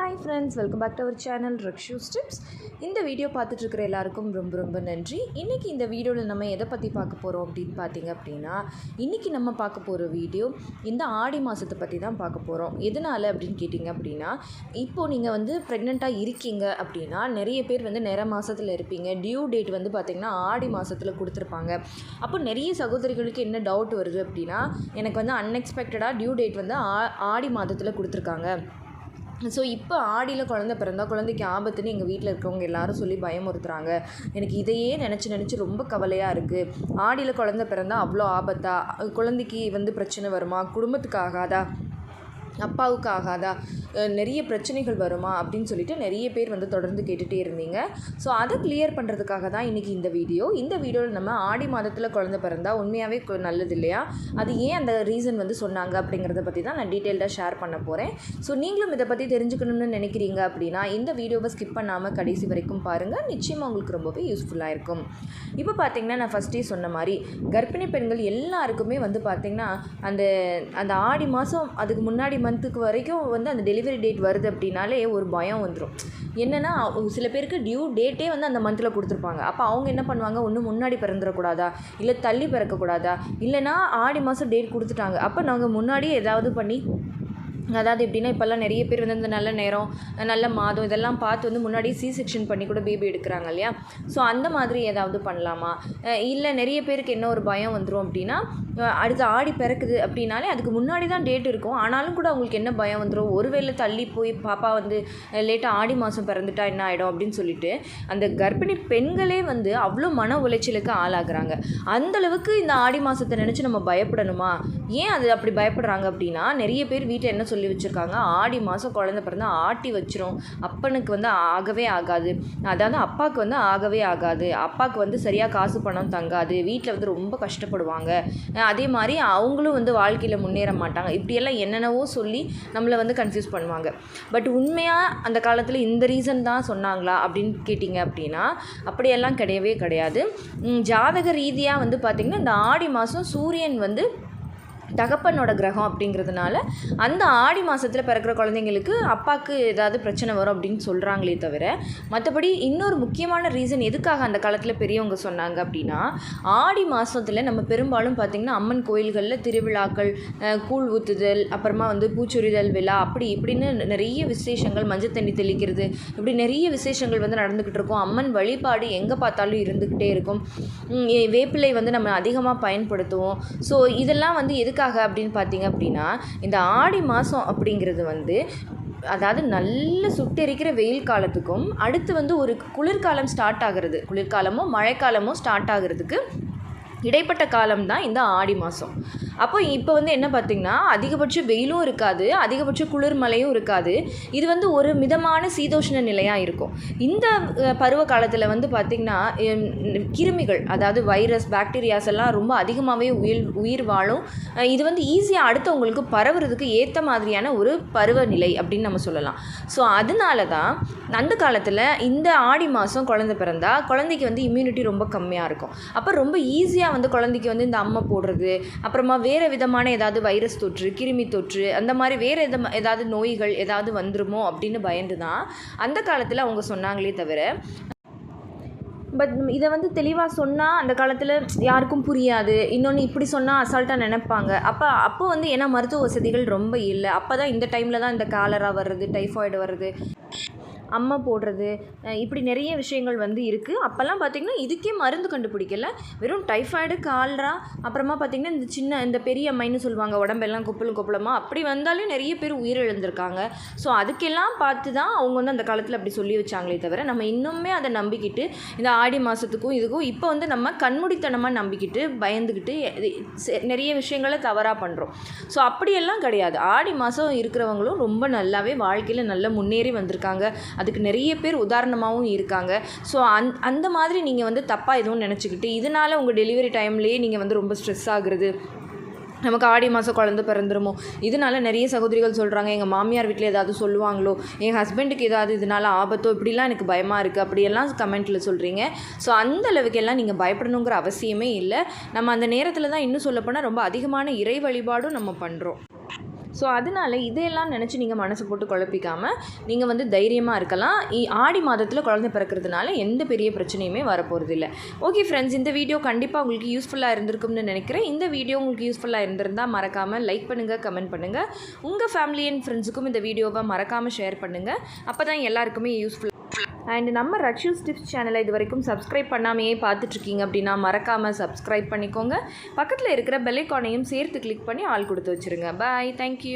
Hi friends welcome back to our channel Rakshu tips இந்த video பார்த்துட்ருக்குற எல்லாருக்கும் ரொம்ப ரொம்ப நன்றி. இன்றைக்கி இந்த வீடியோவில் நம்ம எதை பற்றி பார்க்க போகிறோம் அப்படின்னு பார்த்தீங்க அப்படின்னா இன்றைக்கி நம்ம பார்க்க போகிற வீடியோ இந்த ஆடி மாதத்தை பற்றி தான் பார்க்க போகிறோம் எதனால் அப்படின்னு கேட்டிங்க அப்படின்னா இப்போது நீங்கள் வந்து ப்ரெக்னெண்ட்டாக இருக்கீங்க அப்படின்னா நிறைய பேர் வந்து நிற மாதத்தில் இருப்பீங்க. டியூ டேட் வந்து பார்த்திங்கன்னா ஆடி மாதத்தில் கொடுத்துருப்பாங்க. அப்போ நிறைய சகோதரிகளுக்கு என்ன டவுட் வருது அப்படின்னா எனக்கு வந்து அன்எக்ஸ்பெக்டடாக டியூ டேட் வந்து ஆ ஆடி மாதத்தில் கொடுத்துருக்காங்க. ஸோ இப்போ ஆடியில் குழந்த பிறந்தா குழந்தைக்கு ஆபத்துன்னு எங்கள் வீட்டில் இருக்கவங்க எல்லாரும் சொல்லி பயமுறுத்துறாங்க. எனக்கு இதையே நினச்சி நினச்சி ரொம்ப கவலையாக இருக்குது ஆடியில் குழந்த பிறந்தா அவ்வளோ ஆபத்தா? குழந்தைக்கு வந்து பிரச்சனை வருமா? குடும்பத்துக்கு ஆகாதா? அப்பாவுக்கு ஆகாதா நிறைய பிரச்சனைகள் வருமா? அப்படின்னு சொல்லிட்டு நிறைய பேர் வந்து தொடர்ந்து கேட்டுகிட்டே இருந்தீங்க. ஸோ அதை கிளியர் பண்ணுறதுக்காக தான் இன்றைக்கி இந்த வீடியோ. இந்த வீடியோவில் நம்ம ஆடி மாதத்தில் குழந்தை பிறந்தா உண்மையாகவே நல்லது இல்லையா? அது ஏன் அந்த ரீசன் வந்து சொன்னாங்க அப்படிங்கிறத பற்றி தான் நான் டீட்டெயில்டாக ஷேர் பண்ண போகிறேன் ஸோ நீங்களும் இதை பற்றி தெரிஞ்சுக்கணும்னு நினைக்கிறீங்க அப்படின்னா இந்த வீடியோவை ஸ்கிப் பண்ணாமல் கடைசி வரைக்கும் பாருங்கள் நிச்சயமாக உங்களுக்கு ரொம்பவே யூஸ்ஃபுல்லாக இருக்கும். இப்போ பார்த்தீங்கன்னா நான் ஃபஸ்ட்டே சொன்ன மாதிரி கர்ப்பிணி பெண்கள் எல்லாருக்குமே வந்து பார்த்திங்கன்னா அந்த அந்த ஆடி மாதம் அதுக்கு முன்னாடி மந்த்துக்கு வரைக்கும் வந்து அந்த டெலிவரி டேட் வருது அப்படின்னாலே ஒரு பயம் வந்துடும் என்னென்னா சில பேருக்கு டியூ டேட்டே வந்து அந்த மந்தில் கொடுத்துருப்பாங்க. அப்போ அவங்க என்ன பண்ணுவாங்க? ஒன்று முன்னாடி பிறந்துடக்கூடாதா? இல்லை தள்ளி பிறக்கக்கூடாதா? இல்லைன்னா ஆடி மாதம் டேட் கொடுத்துட்டாங்க. அப்போ நாங்கள் முன்னாடியே ஏதாவது பண்ணி அதாவது எப்படின்னா இப்போல்லாம் நிறைய பேர் வந்து இந்த நல்ல நேரம் நல்ல மாதம் இதெல்லாம் பார்த்து வந்து முன்னாடி சி செக்ஷன் பண்ணி கூட பேபி எடுக்கிறாங்க இல்லையா? ஸோ அந்த மாதிரி ஏதாவது பண்ணலாமா? இல்லை நிறைய பேருக்கு என்ன ஒரு பயம் வந்துடும் அப்படின்னா அடுத்து ஆடி பிறக்குது அப்படின்னாலே அதுக்கு முன்னாடி தான் டேட் இருக்கும். ஆனாலும் கூட அவங்களுக்கு என்ன பயம் வந்துடும் ஒருவேளை தள்ளி போய் பாப்பா வந்து லேட்டாக ஆடி மாதம் பிறந்துட்டா என்ன ஆகிடும் அப்படின்னு சொல்லிட்டு அந்த கர்ப்பிணி பெண்களே வந்து அவ்வளோ மன உளைச்சலுக்கு ஆளாகிறாங்க. அந்த அளவுக்கு இந்த ஆடி மாதத்தை நினச்சி நம்ம பயப்படணுமா? ஏன் அது அப்படி பயப்படுறாங்க அப்படின்னா நிறைய பேர் வீட்டில் என்ன சொல்லி வச்சுருக்காங்க. ஆடி மாதம் குழந்தை பிறந்தா ஆட்டி வச்சிரும். அப்பனுக்கு வந்து ஆகவே ஆகாது. அதாவது அப்பாவுக்கு வந்து ஆகவே ஆகாது. அப்பாவுக்கு வந்து சரியாக காசு பணம் தங்காது. வீட்டில் வந்து ரொம்ப கஷ்டப்படுவாங்க. அதே மாதிரி அவங்களும் வந்து வாழ்க்கையில் முன்னேற மாட்டாங்க. இப்படியெல்லாம் என்னென்னவோ சொல்லி நம்மளை வந்து கன்ஃபியூஸ் பண்ணுவாங்க. பட் உண்மையாக அந்த காலத்தில் இந்த ரீசன் தான் சொன்னாங்களா அப்படின்னு கேட்டிங்க அப்படின்னா அப்படியெல்லாம் கிடையவே கிடையாது. ஜாதக ரீதியாக வந்து பார்த்திங்கன்னா இந்த ஆடி மாதம் சூரியன் வந்து தகப்பனோட கிரகம் அப்படிங்கிறதுனால அந்த ஆடி மாதத்தில் பிறக்கிற குழந்தைங்களுக்கு அப்பாவுக்கு ஏதாவது பிரச்சனை வரும் அப்படின்னு சொல்கிறாங்களே தவிர மற்றபடி இன்னொரு முக்கியமான ரீசன் எதுக்காக அந்த காலத்தில் பெரியவங்க சொன்னாங்க அப்படின்னா ஆடி மாதத்தில் நம்ம பெரும்பாலும் பார்த்திங்கன்னா அம்மன் கோயில்களில் திருவிழாக்கள் கூழ் ஊற்றுதல் அப்புறமா வந்து பூச்சொரிதல் விழா அப்படி இப்படின்னு நிறைய விசேஷங்கள் மஞ்சள் தண்ணி தெளிக்கிறது இப்படி நிறைய விசேஷங்கள் வந்து நடந்துக்கிட்டு இருக்கும். அம்மன் வழிபாடு எங்கே பார்த்தாலும் இருந்துக்கிட்டே இருக்கும். வேப்பிலை வந்து நம்ம அதிகமாக பயன்படுத்துவோம். ஸோ இதெல்லாம் வந்து எதுக்காக அப்படின்னு பார்த்தீங்க அப்படின்னா இந்த ஆடி மாதம் அப்படிங்கிறது வந்து அதாவது நல்ல சுட்டெரிக்கிற வெயில் காலத்துக்கும் அடுத்து வந்து ஒரு குளிர்காலம் ஸ்டார்ட் ஆகிறது. குளிர்காலமோ மழைக்காலமோ ஸ்டார்ட் ஆகிறதுக்கு இடைப்பட்ட காலம் தான் இந்த ஆடி மாதம் அப்போ இப்போ வந்து என்ன பார்த்திங்கன்னா அதிகபட்ச வெயிலும் இருக்காது அதிகபட்ச குளிர் மழையும் இருக்காது. இது வந்து ஒரு மிதமான சீதோஷ்ண நிலையாக இருக்கும். இந்த பருவ காலத்தில் வந்து பார்த்திங்கன்னா கிருமிகள் அதாவது வைரஸ் பாக்டீரியாஸ் எல்லாம் ரொம்ப அதிகமாகவே உயிர் உயிர் வாழும். இது வந்து ஈஸியாக அடுத்தவங்களுக்கு பரவுறதுக்கு ஏற்ற மாதிரியான ஒரு பருவநிலை அப்படின்னு நம்ம சொல்லலாம். ஸோ அதனால தான் அந்த காலத்தில் இந்த ஆடி மாதம் குழந்தை பிறந்தா குழந்தைக்கு வந்து இம்யூனிட்டி ரொம்ப கம்மியாக இருக்கும். அப்போ ரொம்ப ஈஸியாக வந்து குழந்தைக்கு வந்து இந்த அம்மை போடுறது அப்புறமா வேறு விதமான ஏதாவது வைரஸ் தொற்று கிருமி தொற்று அந்த மாதிரி வேறு எத ஏதாவது நோய்கள் ஏதாவது வந்துருமோ அப்படின்னு பயந்து தான் அந்த காலத்தில் அவங்க சொன்னாங்களே தவிர பட் இதை வந்து தெளிவாக சொன்னால் அந்த காலத்தில் யாருக்கும் புரியாது. இன்னொன்று இப்படி சொன்னால் அசால்ட்டாக நினைப்பாங்க. அப்போ அப்போ வந்து ஏன்னா மருத்துவ வசதிகள் ரொம்ப இல்லை. அப்போ தான் இந்த டைமில் தான் இந்த காலரா வர்றது டைஃபாய்டு வர்றது. அம்மை போடுறது இப்படி நிறைய விஷயங்கள் வந்து இருக்குது அப்போல்லாம் பார்த்திங்கன்னா இதுக்கே மருந்து கண்டுபிடிக்கல. வெறும் டைஃபாய்டு கால்ரா அப்புறமா பார்த்திங்கன்னா இந்த சின்ன இந்த பெரிய அம்மைன்னு சொல்லுவாங்க உடம்பெல்லாம் கொப்பலும் கொப்பளமாக அப்படி வந்தாலே நிறைய பேர் உயிரிழந்திருக்காங்க. ஸோ அதுக்கெல்லாம் பார்த்து தான் அவங்க வந்து அந்த காலத்தில் அப்படி சொல்லி வச்சாங்களே தவிர நம்ம இன்னுமே அதை நம்பிக்கிட்டு இந்த ஆடி மாதத்துக்கும் இதுக்கும் இப்போ வந்து நம்ம கண்மூடித்தனமாக நம்பிக்கிட்டு பயந்துக்கிட்டு நிறைய விஷயங்களை தவறாக பண்ணுறோம் ஸோ அப்படியெல்லாம் கிடையாது. ஆடி மாதம் இருக்கிறவங்களும் ரொம்ப நல்லாவே வாழ்க்கையில் நல்லா முன்னேறி வந்திருக்காங்க. அதுக்கு நிறைய பேர் உதாரணமாகவும் இருக்காங்க. ஸோ அந் அந்த மாதிரி நீங்கள் வந்து தப்பாக எதுவும் நினச்சிக்கிட்டு இதனால் உங்கள் டெலிவரி டைம்லேயே நீங்கள் வந்து ரொம்ப ஸ்ட்ரெஸ் ஆகுறது நமக்கு ஆடி மாதம் குழந்தை பிறந்துருமோ இதனால நிறைய சகோதரிகள் சொல்கிறாங்க எங்கள் மாமியார் வீட்டில் ஏதாவது சொல்லுவாங்களோ என் ஹஸ்பண்டுக்கு ஏதாவது இதனால ஆபத்தோ இப்படிலாம் எனக்கு பயமாக இருக்குது அப்படியெல்லாம் கமெண்ட்டில் சொல்கிறீங்க ஸோ அந்த அளவுக்கெல்லாம் நீங்கள் பயப்படணுங்கிற அவசியமே இல்லை. நம்ம அந்த நேரத்தில் தான் இன்னும் சொல்லப்போனால் ரொம்ப அதிகமான இறை வழிபாடும் நம்ம பண்ணுறோம் ஸோ அதனால இதையெல்லாம் நினச்சி நீங்கள் மனசு போட்டு குழப்பிக்காமல் நீங்கள் வந்து தைரியமாக இருக்கலாம். இ- ஆடி மாதத்தில் குழந்தை பிறக்கிறதுனால எந்த பெரிய பிரச்சனையுமே வரப்போகிறது இல்லை ஓகே ஃப்ரெண்ட்ஸ் இந்த வீடியோ கண்டிப்பாக உங்களுக்கு யூஸ்ஃபுல்லாக இருந்திருக்கும்னு நினைக்கிறேன். இந்த வீடியோ உங்களுக்கு யூஸ்ஃபுல்லாக இருந்திருந்தால் மறக்காமல் லைக் பண்ணுங்கள் கமெண்ட் பண்ணுங்கள் உங்கள் ஃபேமிலி அண்ட் ஃப்ரெண்ட்ஸுக்கும் இந்த வீடியோவை மறக்காமல் ஷேர் பண்ணுங்கள் அப்போ தான் எல்லாருக்குமே யூஸ்ஃபுல் அண்ட் நம்ம ரஷ்யூ ஸ்டிப்ஸ் சேனலை இது வரைக்கும் சப்ஸ்கிரைப் பண்ணாமையே பார்த்துட்ருக்கீங்க அப்படின்னா மறக்காமல் சப்ஸ்கிரைப் பண்ணிக்கோங்க. பக்கத்தில் இருக்கிற பெல்லைக்கானையும் சேர்த்து கிளிக் பண்ணி ஆள் கொடுத்து வச்சுருங்க. Bye thank you